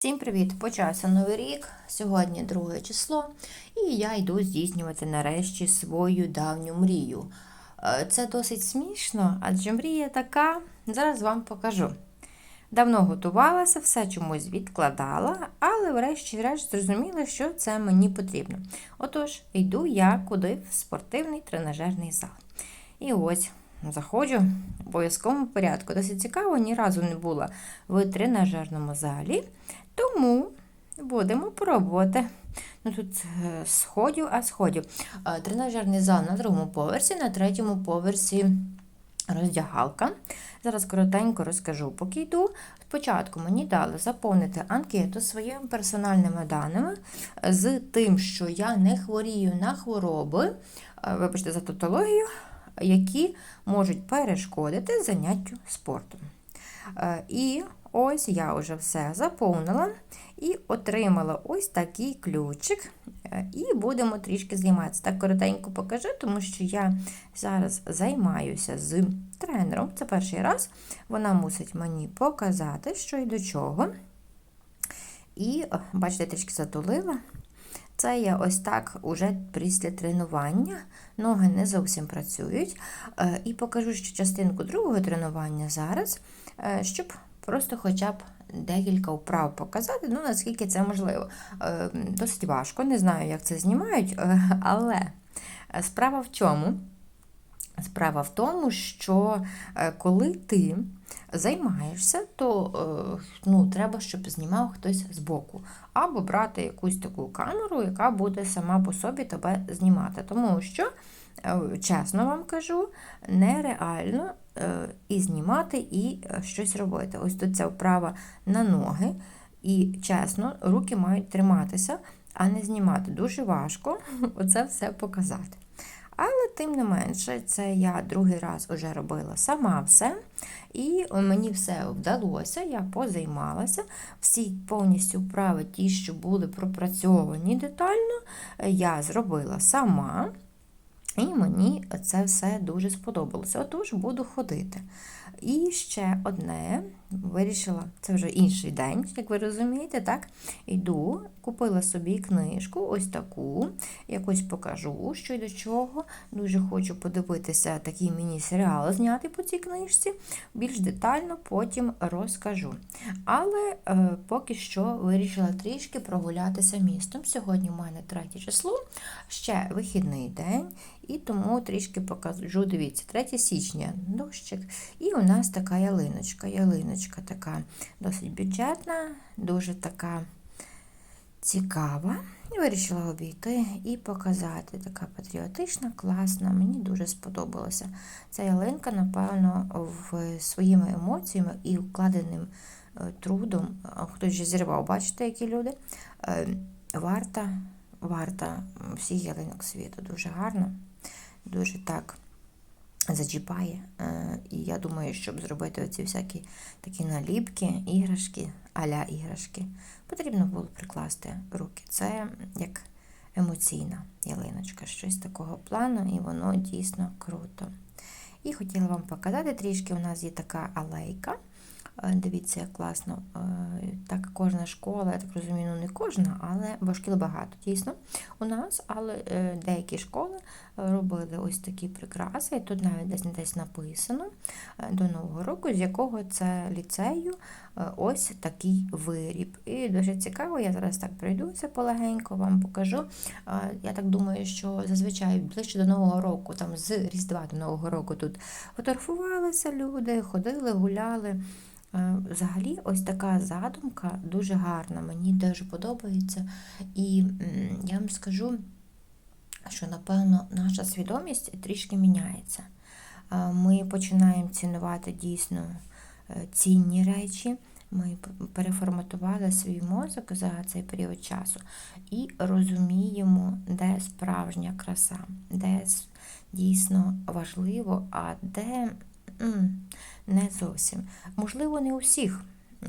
Всім привіт! Почався новий рік. Сьогодні друге число, і я йду здійснювати нарешті свою давню мрію. Е, Це досить смішно, адже мрія така, зараз вам покажу. Давно готувалася, все чомусь відкладала, але врешті-решт зрозуміла, що це мені потрібно. Отож, йду я куди в спортивний тренажерний зал. І ось заходжу в обов'язковому порядку. Досить цікаво, ні разу не була в тренажерному залі. Тому будемо пробувати. Ну Тут е, сходів, а сходів. Е, Тренажерний зал на другому поверсі, на третьому поверсі роздягалка. Зараз коротенько розкажу, поки йду. Спочатку мені дали заповнити анкету своїми персональними даними з тим, що я не хворію на хвороби, е, вибачте за тавтологію, які можуть перешкодити заняттю спортом. Е, І ось я вже все заповнила і отримала ось такий ключик. Е, І будемо трішки займатися. Так коротенько покажу, тому що я зараз займаюся з тренером. Це перший раз. Вона мусить мені показати, що і до чого. І, бачите, трішки затулила. Це я ось так уже після тренування. Ноги не зовсім працюють. Е, І покажу ще частинку другого тренування зараз, е, щоб просто хоча б декілька вправ показати, ну наскільки це можливо. Е, Досить важко, не знаю, як це знімають, е, але справа в чому? Справа в тому, що е, коли ти займаєшся, то е, ну, треба, щоб знімав хтось збоку. Або брати якусь таку камеру, яка буде сама по собі тебе знімати. Тому що, е, чесно вам кажу, нереально е, і знімати, і щось робити. Ось тут ця вправа на ноги. І чесно, руки мають триматися, а не знімати. Дуже важко оце все показати. Але тим не менше, це я другий раз вже робила сама все. І мені все вдалося, я позаймалася. Всі повністю вправи, ті, що були пропрацьовані детально, я зробила сама. І мені це все дуже сподобалося. Отож, буду ходити. І ще одне, вирішила, це вже інший день, як ви розумієте, так? Йду, купила собі книжку, ось таку, якось покажу, що й до чого. Дуже хочу подивитися такий міні-серіал зняти по цій книжці. Більш детально потім розкажу. Але е, поки що вирішила трішки прогулятися містом. Сьогодні у мене третє число, ще вихідний день. І тому трішки покажу, дивіться, 3 січня дощик. І у нас така ялиночка. Ялиночка така досить бюджетна, дуже така цікава. І вирішила обійти і показати. Така патріотична, класна, мені дуже сподобалося. Ця ялинка, напевно, в своїми емоціями і вкладеним е, трудом, хтось вже зірвав, бачите, які люди, е, варта, варта всіх ялинок світу. Дуже гарно дуже так зачіпає. Е, І я думаю, щоб зробити оці всякі такі наліпки, іграшки, аля іграшки, потрібно було прикласти руки. Це як емоційна ялиночка, щось такого плану, і воно дійсно круто. І хотіла вам показати трішки, у нас є така алейка. Е, Дивіться, як класно. Е, Так, кожна школа, я так розумію, ну не кожна, але бо шкіл багато, дійсно, у нас, але е, деякі школи робили ось такі прикраси. І тут навіть десь десь написано до Нового року, з якого це ліцею ось такий виріб. І дуже цікаво, я зараз так пройдуся полегенько, вам покажу. Я так думаю, що зазвичай ближче до Нового року, там з Різдва до Нового року тут фотографувалися люди, ходили, гуляли. Е, Взагалі, ось така задумка дуже гарна, мені дуже подобається. І я вам скажу, що, напевно, наша свідомість трішки міняється. Е, Ми починаємо цінувати дійсно е, цінні речі. Ми переформатували свій мозок за цей період часу і розуміємо, де справжня краса, де дійсно важливо, а де не зовсім. Можливо, не у всіх.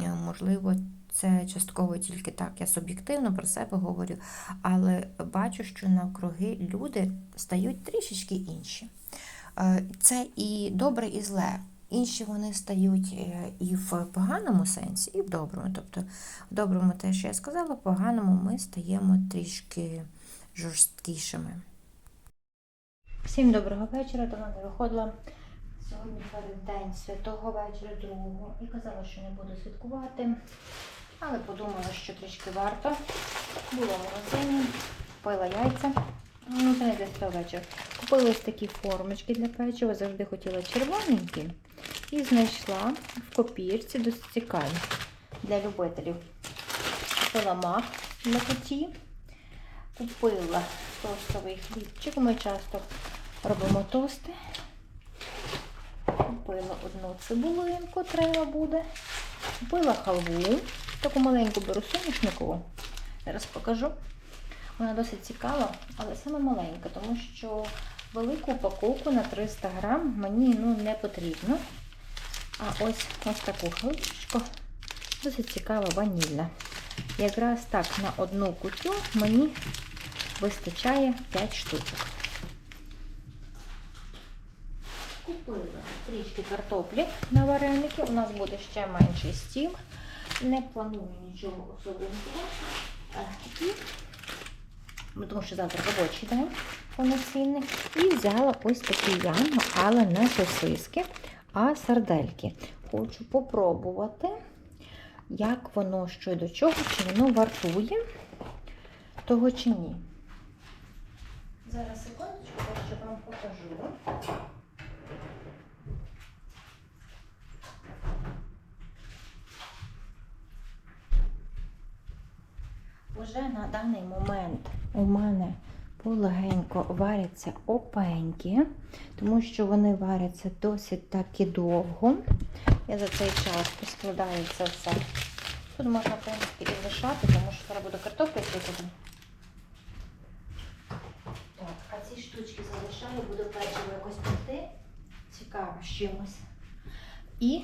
Е, Можливо, це частково тільки так, я суб'єктивно про себе говорю, але бачу, що навкруги люди стають трішечки інші. Е, Це і добре, і зле. інші вони стають е, і в поганому сенсі, і в доброму. Тобто, в доброму те, що я сказала, в поганому ми стаємо трішки жорсткішими. Всім доброго вечора. Давно не виходила. Сьогодні перед день святого вечора, другого, і казала, що не буду святкувати. Але подумала, що трішки варто. Була в магазині, купила яйця. Ну, це не для святого вечора. Купила ось такі формочки для печива, завжди хотіла червоненькі. І знайшла в копірці досить цікаві для любителів. Купила мак для коті. Купила тостовий хлібчик. Ми часто робимо тости. Купила одну цибулинку, треба буде. Купила халву. Таку маленьку беру соняшникову. Зараз покажу. Вона досить цікава, але саме маленька, тому що велику упаковку на 300 грам мені ну, не потрібно. А ось ось таку халвочку досить цікава ванільна. Якраз так на одну кутю мені вистачає 5 штучок. Купила трішки картоплі на вареники. У нас буде ще менший стіл. Не планую нічого особливого. Е, тому що завтра робочий день повноцінний. І взяла ось такі янго, але не сосиски, а сардельки. Хочу попробувати, як воно що до чого, чи воно вартує того чи ні. Зараз секундочку, я ще вам покажу. Уже на даний момент у мене полегенько варяться опеньки, тому що вони варяться досить таки довго. Я за цей час поскладаю це все. Тут можна, в принципі, і лишати, тому що зараз буду картоплю чистити. Так, а ці штучки залишаю, буду печиво якось пекти. Цікаво з чимось. І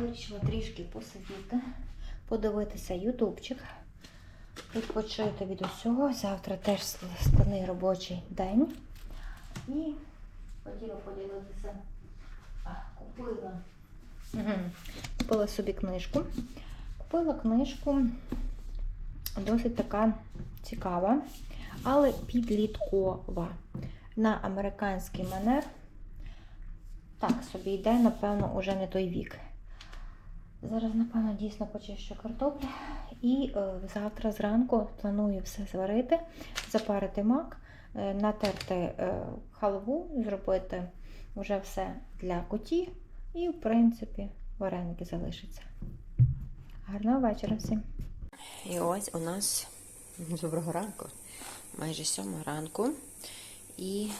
вирішила трішки посидіти, подивитися ютубчик, відпочити від усього. Завтра теж складний робочий день. І хотіла поділитися. Купила. Купила собі книжку. Купила книжку досить така цікава, але підліткова. На американський манер. Так, собі йде, напевно, уже не той вік. Зараз, напевно, дійсно почищу картоплю. І е, завтра зранку планую все зварити, запарити мак, е, натерти е, халву, зробити вже все для котів. І, в принципі, вареники залишаться. Гарного вечора всім! І ось у нас доброго ранку, майже сьома ранку. І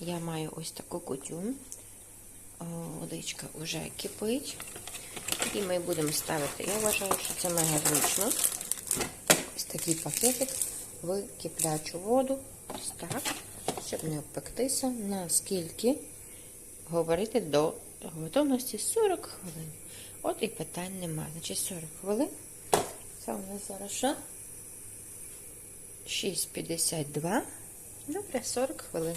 я маю ось таку кутю. О, Водичка вже кипить. І ми будемо ставити. Я вважаю, що це мега зручно. Ось такий пакетик в киплячу воду. Ось так, щоб не обпектися, наскільки говорити до готовності 40 хвилин. От і питань немає. Значить 40 хвилин. Це у нас зараз що? 6,52. Добре, 40 хвилин.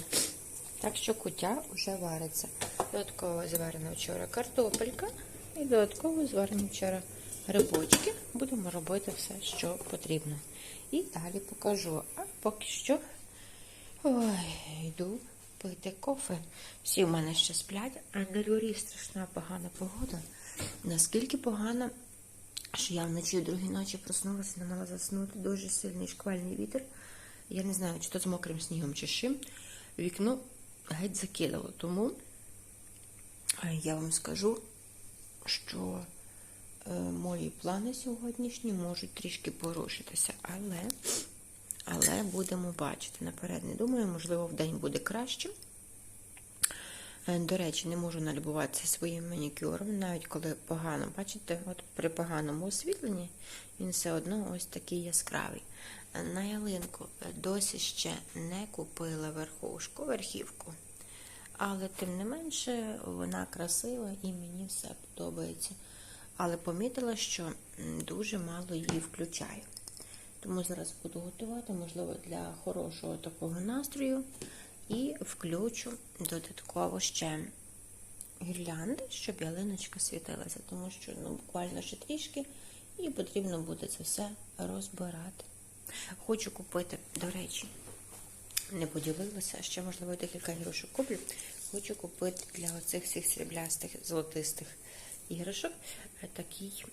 Так що кутя вже вариться. Додатково зварена вчора картопелька і додатково зварені вчора грибочки. Будемо робити все, що потрібно. І далі покажу. А поки що ой, йду пити кофе. Всі в мене ще сплять, а на дворі страшна погана погода. Наскільки погана, що я вночі другій ночі проснулася, не мала заснути. Дуже сильний шквальний вітер. Я не знаю, чи то з мокрим снігом, чи чим. Вікно геть закидало. Тому е, я вам скажу, що е, мої плани сьогоднішні можуть трішки порушитися, але, але будемо бачити наперед. Не думаю, можливо, в день буде краще. Е, До речі, не можу налюбуватися своїм манікюром, навіть коли погано, бачите, от при поганому освітленні він все одно ось такий яскравий. Е, На ялинку е, досі ще не купила верхушку, верхівку. Але тим не менше вона красива і мені все подобається. Але помітила, що дуже мало її включаю. Тому зараз буду готувати, можливо, для хорошого такого настрою І включу додатково ще гірлянди, щоб ялиночка світилася, тому що ну, буквально ще трішки, і потрібно буде це все розбирати. Хочу купити, до речі, не поділилася, ще, можливо, декілька іграшок куплю. Хочу купити для оцих всіх сріблястих, золотистих іграшок е, такий,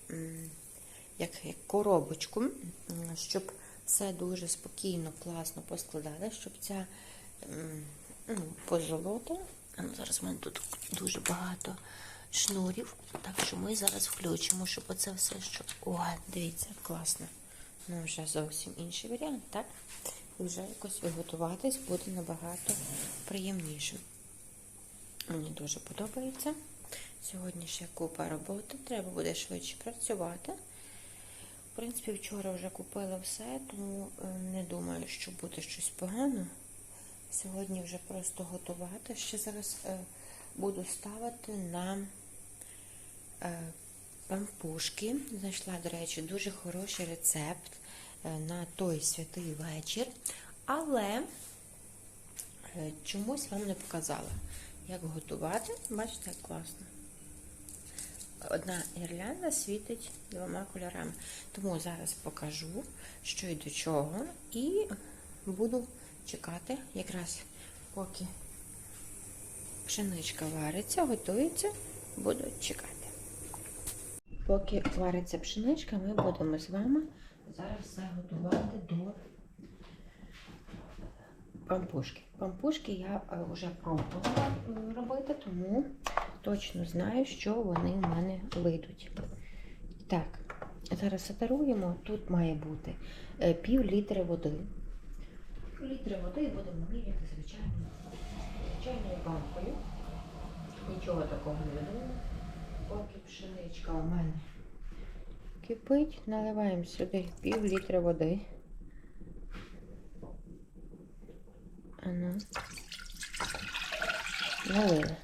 як, коробочку, щоб все дуже спокійно, класно поскладали, щоб ця ну, позолота. Ну, зараз в мене тут дуже багато шнурів, так що ми зараз включимо, щоб оце все, що. О, дивіться, класно. Ну, вже зовсім інший варіант, так? Вже якось виготуватись буде набагато приємніше. Мені дуже подобається. Сьогодні ще купа роботи, треба буде швидше працювати. В принципі, вчора вже купила все, тому е, не думаю, що буде щось погано. Сьогодні вже просто готувати. Ще зараз е, буду ставити на е, пампушки. Знайшла, до речі, дуже хороший рецепт е, на той святий вечір. Але чомусь вам не показала, як готувати. Бачите, як класно. Одна гірлянда світить двома кольорами. Тому зараз покажу, що і до чого, і буду чекати, якраз поки пшеничка вариться, готується, буду чекати. Поки вариться пшеничка, ми будемо з вами зараз все готувати до пампушки. Пампушки я е, вже пробувала е, робити, тому точно знаю, що вони в мене вийдуть. Так, зараз сатаруємо. Тут має бути е, пів літри води. Літри води будемо міряти звичайною, звичайною банкою. Нічого такого не видумала. Поки пшеничка у мене кипить, наливаємо сюди пів літра води. Ану. Налили.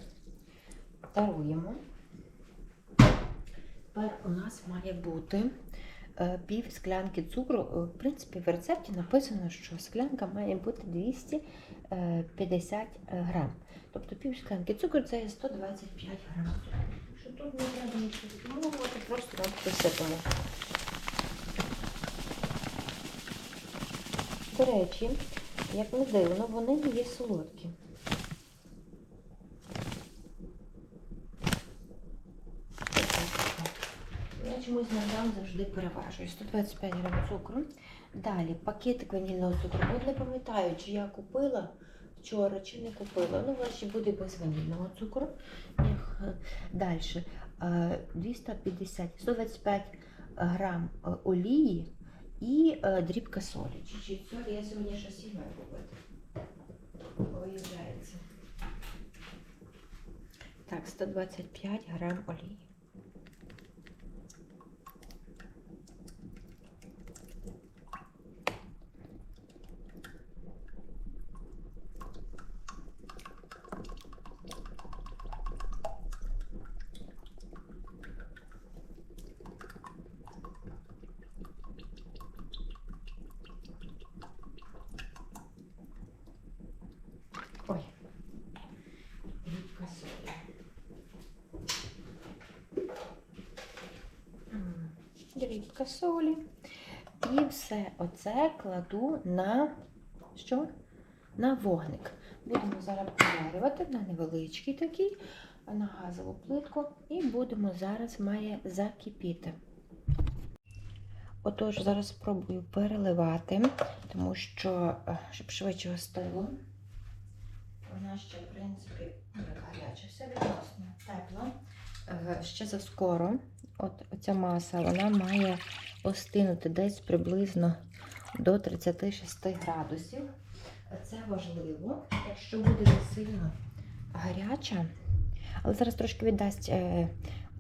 Таруємо. Тепер у нас має бути пів склянки цукру. Е, В принципі, в рецепті написано, що склянка має бути 250 грам. Тобто пів склянки цукру це є 125 грам. Що тут не треба нічого відмовувати, просто нам присипемо. До речі, як не дивно, вони не є солодкі. Я чомусь грам завжди переважую. 125 грам цукру. Далі пакетик ванільного цукру. От не пам'ятаю, чи я купила вчора, чи не купила. Ну, значить буде без ванільного цукру. Далі 250, 125 грам е, олії і е, дрібка солі. Чуть-чуть солі. Я сьогодні щось і купити. Виявляється. Так, 125 грам олії. Ой. Дрібка солі. М, Дрібка солі. І все оце кладу на що? На вогник. Будемо зараз проварювати на невеличкий такий, на газову плитку. І будемо зараз має закипіти. Отож, зараз спробую переливати, тому що, е, щоб швидше остило. Вона ще, в принципі, гаряча, все відносно тепла. Е, Ще заскоро. От ця маса вона має остинути десь приблизно до 36 градусів. Це важливо, якщо буде не сильно гаряча, але зараз трошки віддасть е,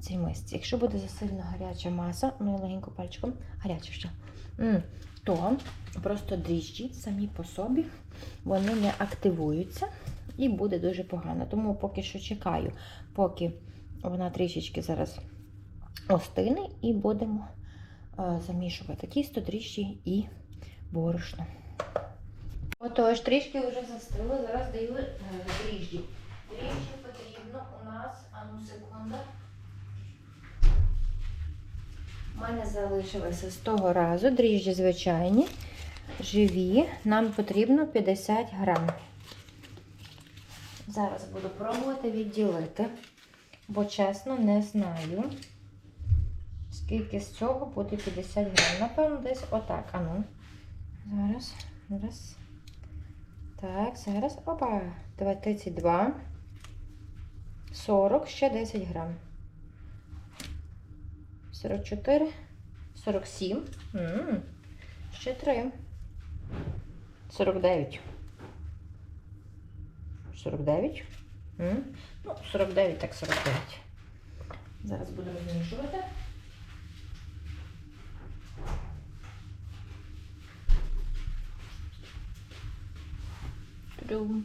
цій мисці. Якщо буде засильно гаряча маса, ну я легенько пальчиком, гаряча ще, то просто дріжджі самі по собі вони не активуються і буде дуже погано. Тому поки що чекаю, поки вона трішечки зараз остине, і будемо замішувати тісто, дріжджі і борошно. Отож, трішки вже застило, зараз даю е, дріжджі. Дріжджі потрібно у нас, а ну секунда. У мене залишилося з того разу дріжджі звичайні, живі. Нам потрібно 50 грам. Зараз буду пробувати відділити, бо чесно не знаю, скільки з цього буде 50 грам. Напевно, десь отак. Ану. Зараз, зараз. Так, зараз. Опа. Давай 32. 40, ще 10 грам. 44, 47. М, Ще 3. 49. 49. М, Ну, 49, так 49. Зараз буду розмішувати. Трум.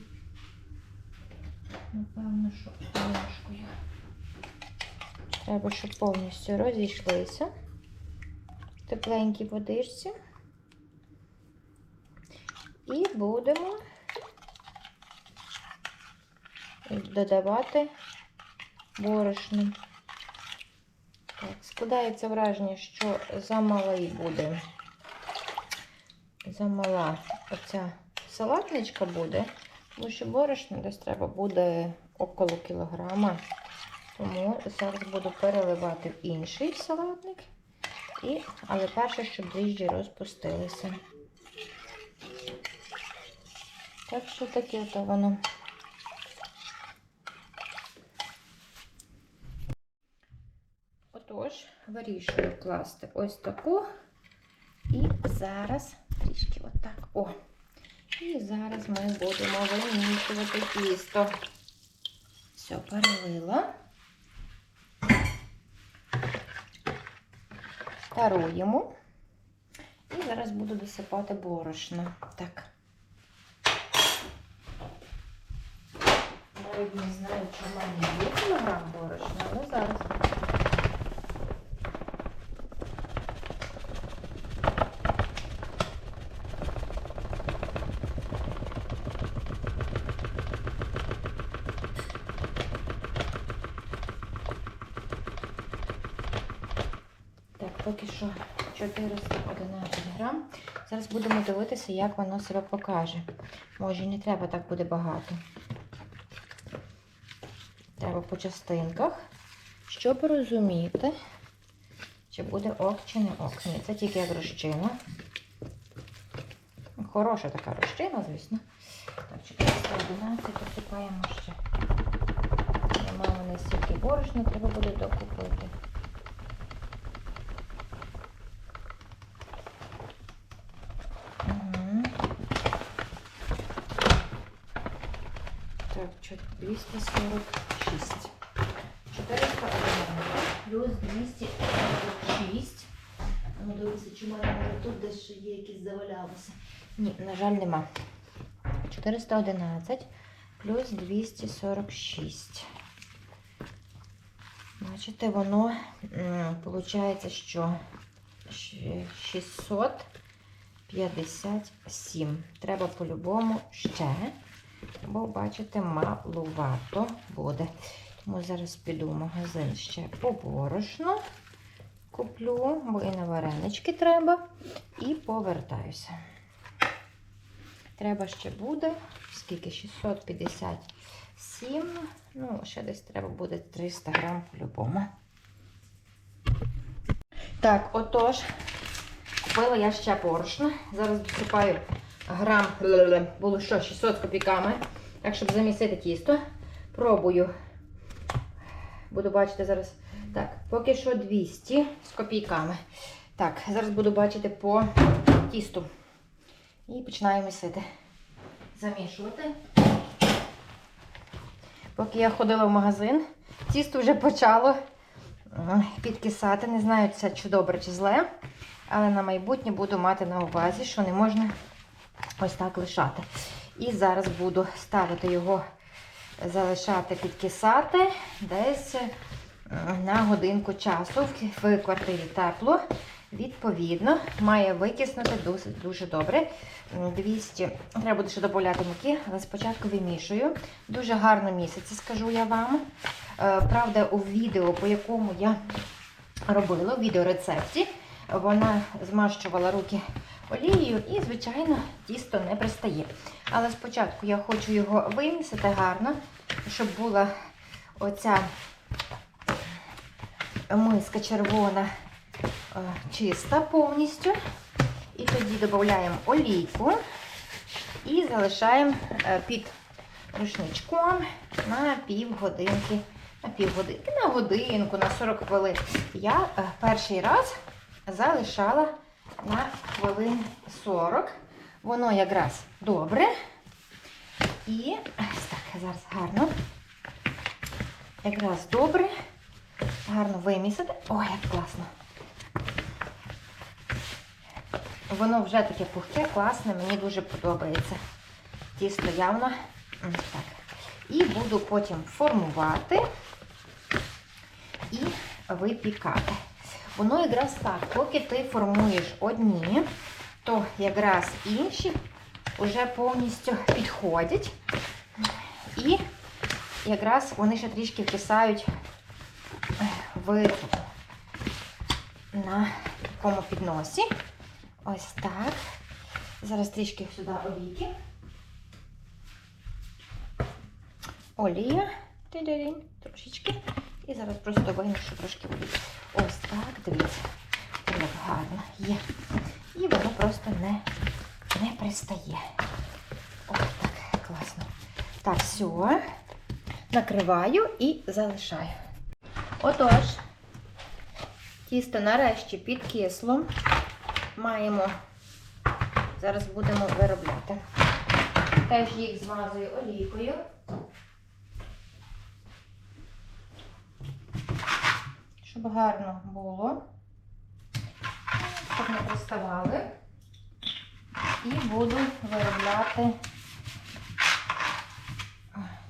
Напевно, що ложкою. Треба, щоб повністю розійшлися в тепленькій водичці. І будемо додавати борошно. Так, складається враження, що замалий буде. Замала оця салатничка буде, тому що борошна десь треба буде около кілограма. Тому зараз буду переливати в інший салатник. І, але перше, щоб дріжджі розпустилися. Так що таке то воно. Отож, вирішую класти ось таку. І зараз трішки отак. О. І зараз ми будемо вимішувати тісто. Все, перелила. Таруємо. І зараз буду досипати борошно. Так. Навіть не знаю, чи в мене є кілограм борошна, але зараз. Так, поки що 411 грам. Зараз будемо дивитися, як воно себе покаже. Може, не треба так буде багато. Треба по частинках, щоб розуміти, чи буде ок, чи не ок. Ні, це тільки як розчина. Хороша така розчина, звісно. Так, 411 посипаємо ще. Нема в мене стільки борошна, треба буде докупити. Чо- 246. 411 плюс 246. Ну, дивіться, чи мене може тут десь ще є якісь завалялося. Ні, на жаль, нема. 411 плюс 246. Бачите, воно виходить, що щ- 657. Треба по-любому ще. Бо, бачите, малувато буде. Тому зараз піду в магазин ще по борошну. Куплю, бо і на варенички треба. І повертаюся. Треба ще буде, скільки? 657. Ну, ще десь треба буде 300 грам по-любому. Так, отож, купила я ще борошно. Зараз досипаю грам, було що, 600 з копійками. Так, щоб замісити тісто. Пробую. Буду бачити зараз. Так, поки що 200 з копійками. Так, зараз буду бачити по тісту. І починаю місити. Замішувати. Поки я ходила в магазин, тісто вже почало підкисати. Не знаю, це чи добре, чи зле. Але на майбутнє буду мати на увазі, що не можна ось так лишати. І зараз буду ставити його, залишати підкисати десь е, на годинку часу. В в квартирі тепло. Відповідно, має витіснути дуже, дуже добре. 200, треба буде ще додати муки, але спочатку вимішую. Дуже гарно місяці, скажу я вам. Е, Правда, у відео, по якому я робила, у відеорецепті, вона змащувала руки олією і, звичайно, тісто не пристає. Але спочатку я хочу його вимісити гарно, щоб була оця миска червона е, чиста повністю. І тоді додаємо олійку і залишаємо е, під рушничком на півгодинки. На півгодинки, на годинку, на 40 хвилин. Я е, перший раз залишала на хвилин 40. Воно якраз добре. І ось так, зараз гарно. Якраз добре. Гарно вимісити. Ой, як класно. Воно вже таке пухке, класне, мені дуже подобається. Тісто явно. Так. І буду потім формувати і випікати. Воно якраз так, поки ти формуєш одні, то якраз інші вже повністю підходять. І якраз вони ще трішки вкисають в на такому підносі. Ось так. Зараз трішки сюди олійки. Олія. Трошечки. І зараз просто вимішу трошки води. Ось так, дивіться. Як гарно є. І воно просто не, не пристає. Ось так, класно. Так, все. Накриваю і залишаю. Отож, тісто нарешті підкисло. Маємо, зараз будемо виробляти. Теж їх змазую олійкою. Щоб гарно було, щоб не приставали. І буду виробляти.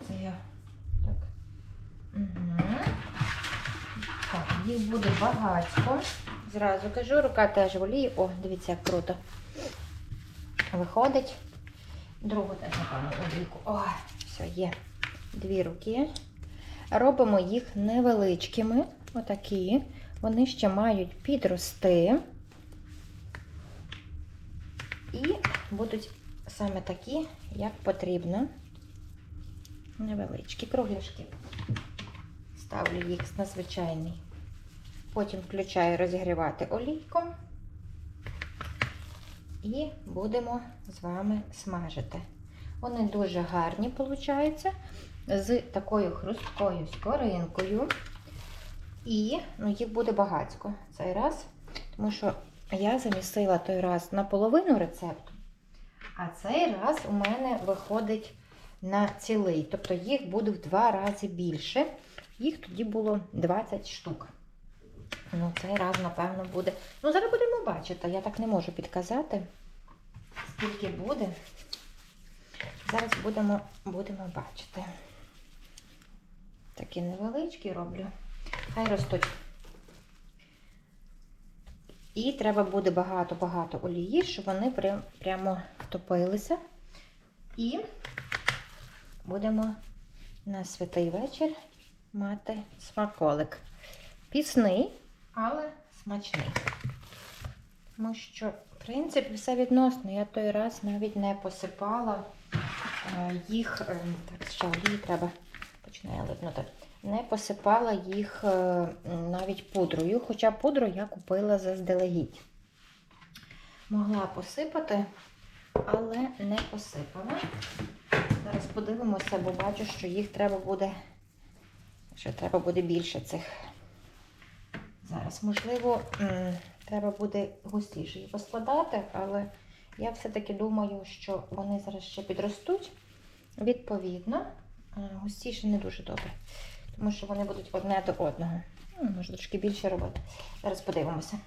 Це я так. Угу. Так, їх буде багатько. Зразу кажу, рука теж в олії. О, дивіться, як круто. Виходить. Другу теж, напевно, олійку. О, все, є. Дві руки. Робимо їх невеличкими. Отакі. Вони ще мають підрости. І будуть саме такі, як потрібно. Невеличкі кругляшки. Ставлю їх на звичайний. Потім включаю розігрівати олійку. І будемо з вами смажити. Вони дуже гарні, виходять, з такою хрусткою скоринкою. І ну, їх буде багатько цей раз, тому що я замісила той раз наполовину рецепту, а цей раз у мене виходить на цілий. Тобто їх буде в два рази більше. Їх тоді було 20 штук. Ну, цей раз, напевно, буде. Ну, зараз будемо бачити. Я так не можу підказати, скільки буде. Зараз будемо, будемо бачити. Такі невеличкі роблю. Хай ростуть. І треба буде багато-багато олії, щоб вони прям, прямо втопилися. І будемо на святий вечір мати смаколик. Пісний, але смачний. Тому що, в принципі, все відносно. Я той раз навіть не посипала е, їх. е, Так, ще олії треба починає липнути. Не посипала їх е, навіть пудрою, хоча пудру я купила заздалегідь. Могла посипати, але не посипала. Зараз подивимося, бо бачу, що їх треба буде, що треба буде більше цих. Зараз, можливо, треба буде густіше її поскладати, але я все-таки думаю, що вони зараз ще підростуть. Відповідно, е, густіше не дуже добре, тому що вони будуть одне до одного. Ну, Може, трошки більше робити. Зараз подивимося.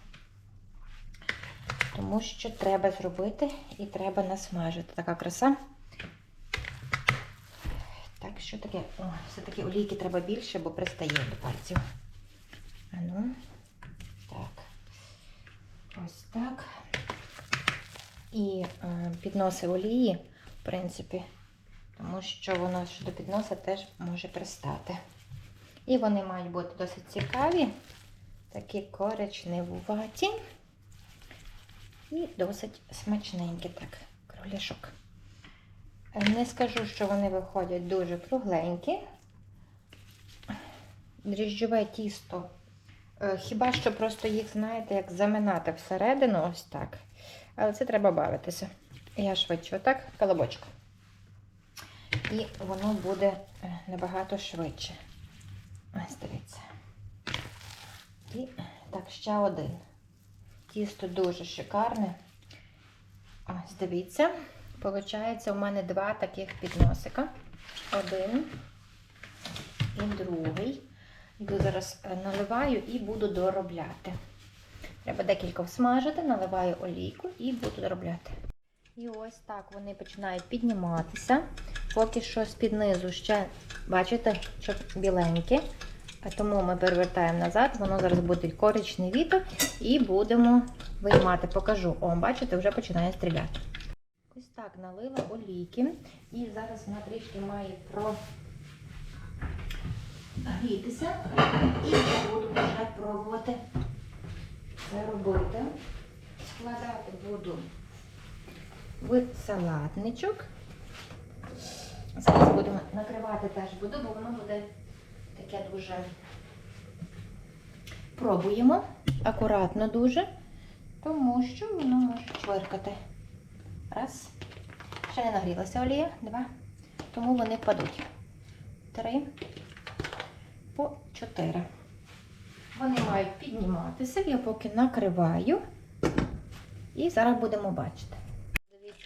Тому що треба зробити і треба насмажити. Така краса. Так, що таке? Все-таки олійки треба більше, бо пристає до пальців. А ну, так. Ось так. І е, підноси олії, в принципі, тому що воно до підноса теж може пристати. І вони мають бути досить цікаві, такі коричневуваті і досить смачненькі, так, кругляшок. Е, Не скажу, що вони виходять дуже кругленькі. Дріжджове тісто. е, Хіба що просто їх, знаєте, як заминати всередину, ось так. Але це треба бавитися. Я швидше, отак, колобочок. І воно буде е, набагато швидше. Ось дивіться. І так, ще один. Тісто дуже шикарне. Ось дивіться. Получається, у мене два таких підносика. Один і другий. Йду зараз е, наливаю і буду доробляти. Треба декілька всмажити, наливаю олійку і буду доробляти. І ось так вони починають підніматися. Поки що з-під низу ще, бачите, що біленьке. Тому ми перевертаємо назад, воно зараз буде коричневіто і будемо виймати. Покажу. О, бачите, вже починає стріляти. Ось так налила олійки. І зараз вона трішки має прогрітися. І я буду вже пробувати це робити. Складати буду в салатничок. Зараз будемо накривати теж буду, бо воно буде таке дуже. Пробуємо акуратно дуже, тому що воно може чвиркати. Раз. Ще не нагрілася олія. Два. Тому вони падуть. Три. По чотири. Вони мають підніматися. Я поки накриваю. І зараз будемо бачити.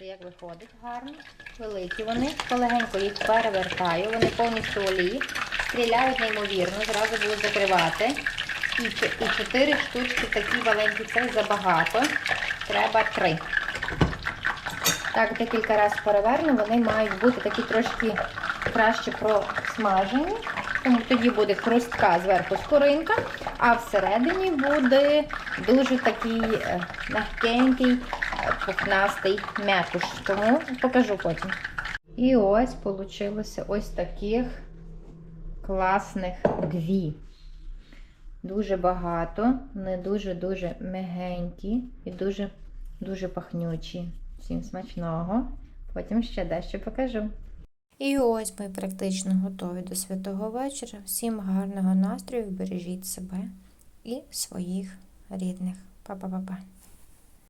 Дивіться, як виходить гарно. Великі вони. Полегенько їх перевертаю. Вони повністю олії. Стріляють неймовірно. Зразу буду закривати. І, і чотири штучки такі маленькі. Це забагато. Треба три. Так, декілька разів переверну, вони мають бути такі трошки краще просмажені. Тому тоді буде хрустка зверху скоринка, а всередині буде дуже такий е, м'якенький, е, пухнастий м'якуш. Тому покажу потім. І ось вийшло ось таких класних дві. Дуже багато, вони дуже-дуже м'ягенькі і дуже, дуже пахнючі. Всім смачного. Потім ще дещо покажу. І ось ми практично готові до святого вечора. Всім гарного настрою, бережіть себе і своїх рідних. Па-па-па-па.